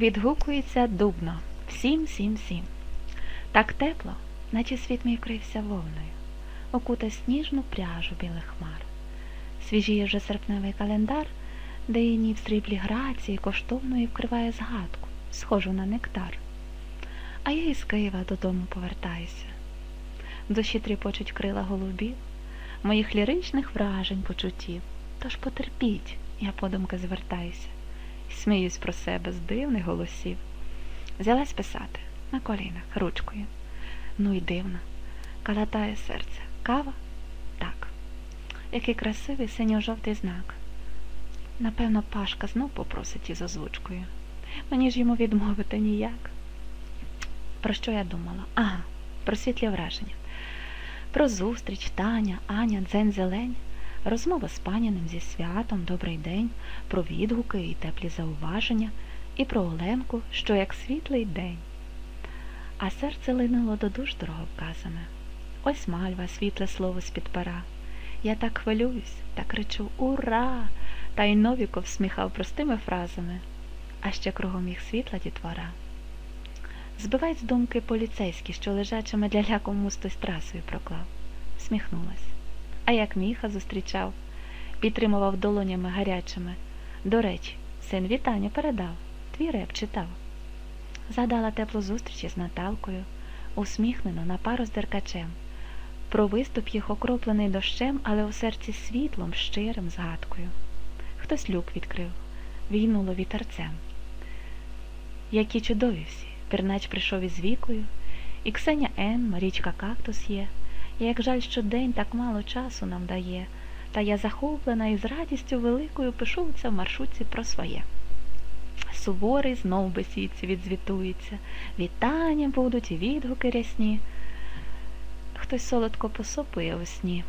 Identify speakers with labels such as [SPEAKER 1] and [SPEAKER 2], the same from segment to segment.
[SPEAKER 1] Відгукується дубно. Всім, всім, всім. Так тепло, наче світ мій вкрився вовною, окута сніжну пряжу білих хмар. Свіжіє вже серпневий календар, де її в сріблі грації коштовної вкриває згадку, схожу на нектар. А я із Києва додому повертаюся. В душі тріпочуть крила голубів, моїх ліричних вражень, почуттів. Тож потерпіть, я подумки звертаюся, сміюсь про себе з дивних голосів. Взялась писати на колінах, ручкою. Ну і дивно, калатає серце. Кава? Так. Який красивий синьо-жовтий знак. Напевно, Пашка знов попросить із озвучкою. Мені ж йому відмовити ніяк. Про що я думала? Ага, про світлі враження. Про зустріч, Таня, Аня, дзень зелень, розмова з паняним зі святом, добрий день, про відгуки і теплі зауваження, і про Оленку, що як світлий день. А серце линуло до душ дороговказане. Ось мальва, світле слово з-під пера. Я так хвилююсь, так кричу Ура! Та й Новіков сміхав простими фразами, а ще кругом їх світла дітвора. Збивають з думки поліцейські, що лежачими для ляком мустось трасою проклав. Сміхнулась. Як міха зустрічав, підтримував долонями гарячими. До речі, син вітання передав, твій реп читав. Згадала теплу зустріч із Наталкою, усміхнено на пару з деркачем. Про виступ їх окроплений дощем, але у серці світлом, щирим згадкою. Хтось люк відкрив, війнуло вітерцем. Які чудові всі, Пернач прийшов із вікою, і Ксеня Н, Марічка Кактус є. Як жаль, що день так мало часу нам дає, та я захоплена і з радістю великою пишу це в маршрутці про своє. Суворий знов бесідці відзвітується, вітання будуть і відгуки рясні. Хтось солодко посопує у сні.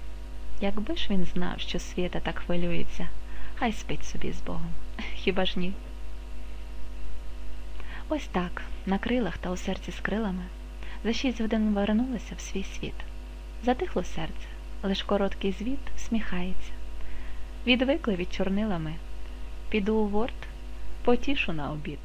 [SPEAKER 1] Якби ж він знав, що світа так хвилюється, хай спить собі з Богом. Хіба ж ні? Ось так, на крилах та у серці з крилами, за шість годин вернулася в свій світ. Затихло серце, лиш короткий звіт всміхається. Відвикли від чорнилами. Піду у ворт, потішу на обід.